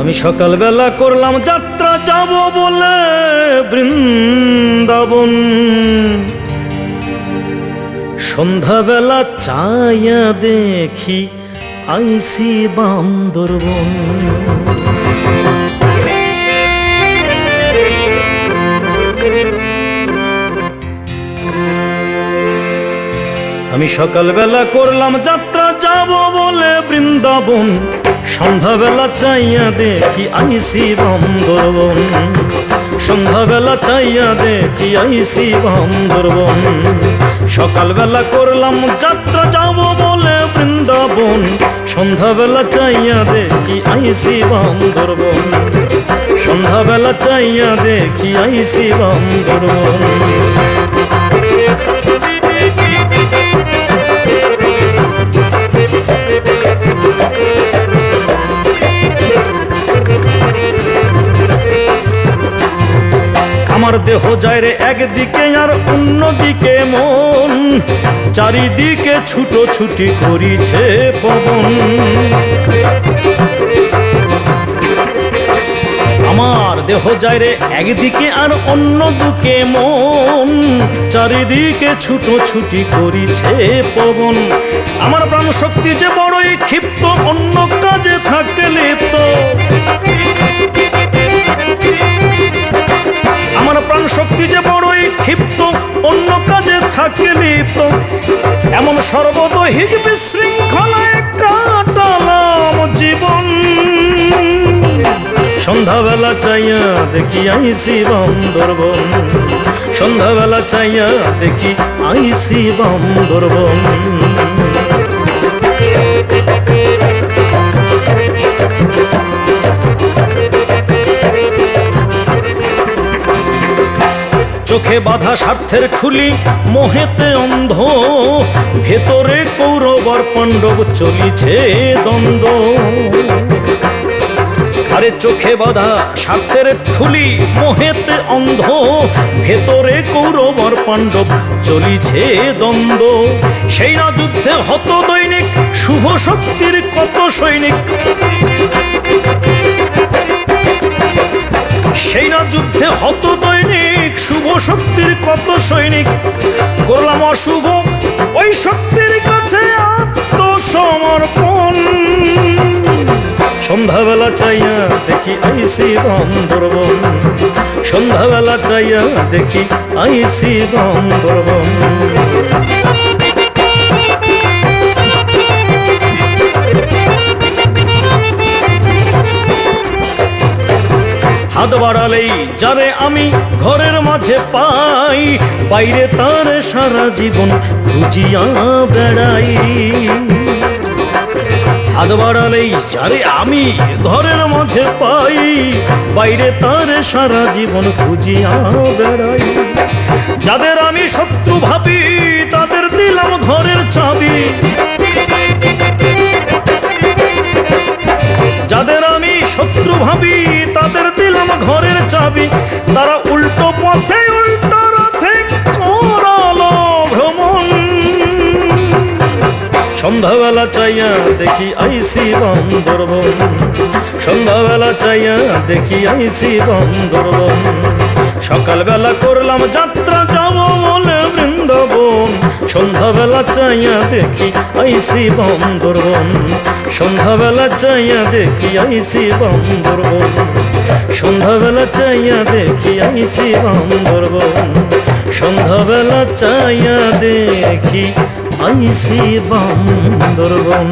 আমি সকালবেলা করলাম যাত্রা যাব বলে বৃন্দাবন। সন্ধ্যাবেলা চায়া দেখি আইসি বান্দরবন। আমি সকালবেলা করলাম যাত্রা, যাব বলে বৃন্দাবন। সন্ধ্যাবেলা চাইয়া দেখি আইসি বান্দরবন। সন্ধ্যাবেলা চাইয়া দেখি আইসি বান্দরবন। সকালবেলা করলাম যাত্রা, যাব বলে বৃন্দাবন। সন্ধ্যাবেলা চাইয়া দেখি আইসি বান্দরবন। সন্ধ্যাবেলা চাইয়া দেখি আইসি বান্দরবন। আমার দেহ যায় রে একদিকে আর অন্যদিকে মন। চারিদিকে ছুটো ছুটি করিছে পবন। আমার দেহ যায় রে একদিকে আর অন্য অন্যদিকে মন। চারিদিকে ছুটো ছুটি করিছে পবন। আমার প্রাণ শক্তি যে বড়ই ক্ষিপ্ত, অন্য কাজে থাকে লিপ্ত প্রাণ শক্তি যে বড়ই ক্ষিপ্ত, অন্য কাজে থাকে লিপ্ত। এমন সর্বদহিক বিশৃঙ্খলায় কাটালাম জীবন। সন্ধ্যাবেলা চাইয়া দেখি আইসি বান্দরবন। সন্ধ্যাবেলা চাইয়া দেখি আইসি বান্দরবন। চোখে বাধা স্বার্থের ঠুলি মোহেতে অন্ধ। ভেতরে কৌরবর পাণ্ডব চলিছে দ্বন্দ্ব। আরে চোখে বাধা স্বার্থের ঠুলি মোহেতে অন্ধ। ভেতরে কৌরবর পাণ্ডব চলিছে দ্বন্দ্ব। সেই না যুদ্ধে হত দৈনিক, শুভ শক্তির কত সৈনিক? সেই না যুদ্ধে হত শুভ শক্তির কত সৈনিক? গোলাম অশুভ, ওই শক্তির কাছে আত্মসমর্পণ। সন্ধ্যাবেলা চাইয়া দেখি আইসি বান্দরবন। সন্ধ্যাবেলা চাইয়া দেখি আইসি বান্দরবন। হাত বাড়ালেই যারে আমি ঘরের মাঝে পাই, বাইরে তার সারা জীবন খুঁজিয়া বেড়াই। হাত বাড়ালেই যারে আমি ঘরের মাঝে পাই, বাইরে তার সারা জীবন খুঁজিয়া বেড়াই। যাদের আমি শত্রু ভাবি, তাদের দিলাম ঘরের চাবি। চাবি তারা উল্টো পথে, উল্টো রথে করালো ভ্রমণ। সন্ধ্যাবেলা চাইয়া দেখি আইসি বান্দরবন। সন্ধ্যাবেলা চাইয়া দেখি আইসি বান্দরবন। সকালবেলা করলাম যাত্রা, যাব বলে বৃন্দাবন। সন্ধ্যাবেলা চাইয়া দেখি আইসি বান্দরবন। সন্ধ্যাবেলা চাইয়া দেখি আইসি বান্দরবন। সন্ধ্যাবেলা চাইয়া দেখি আইসি বান্দরবন। সন্ধ্যাবেলা চাইয়া দেখি আইসি বান্দরবন।